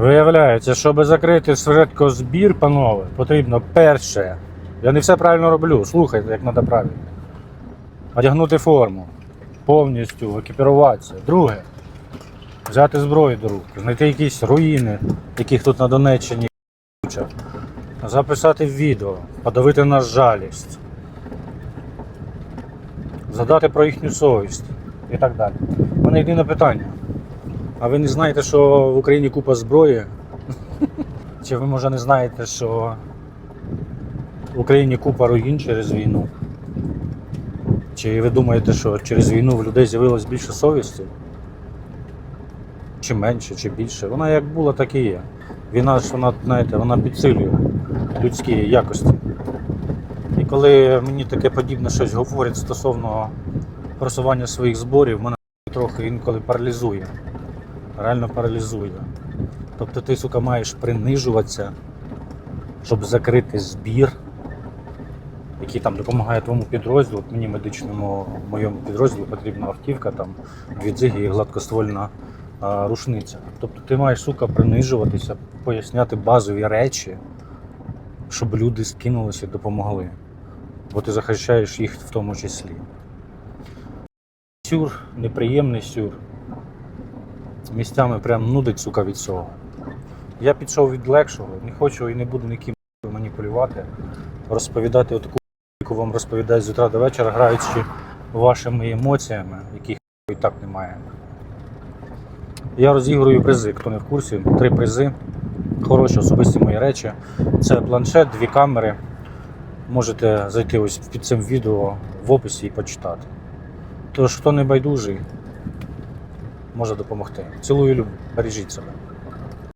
Виявляється, щоб закрити швидко збір, панове, потрібно перше. Я не все правильно роблю. Слухайте, як треба правильно. Одягнути форму. Повністю екіпіруватися. Друге. Взяти зброю до рук, знайти якісь руїни, яких тут на Донеччині. Записати відео, подавити на жалість. Задати про їхню совість і так далі. У мене єдине питання. А ви не знаєте, що в Україні купа зброї? Чи ви може не знаєте, що в Україні купа руїн через війну? Чи ви думаєте, що через війну в людей з'явилось більше совісті? Чи менше, чи більше? Вона як була, так і є. Війна ж вона, знаєте, вона підсилює людські якості. І коли мені таке подібне щось говорять стосовно просування своїх зборів, мене трохи інколи паралізує. Реально паралізує. Тобто ти, сука, маєш принижуватися, щоб закрити збір, який там допомагає твоєму підрозділу. Мені медичному моєму підрозділу потрібна автівка, там дві дзиги і гладкоствольна а, рушниця. Тобто ти маєш, сука, принижуватися, поясняти базові речі, щоб люди скинулися і допомогли. Бо ти захищаєш їх в тому числі. Сюр, неприємний сюр. Місцями прям нудить, сука, від цього. Я підійшов від легшого, не хочу і не буду ніким маніпулювати, розповідати отаку, яку вам розповідають з утра до вечора, граючи вашими емоціями, яких і так немає. Я розігрую призи, хто не в курсі. Три призи. Хороші особисті мої речі. Це планшет, дві камери. Можете зайти ось під цим відео в описі і почитати. Тож, хто не байдужий, може допомогти. Цілую, люблю, бережіть себе.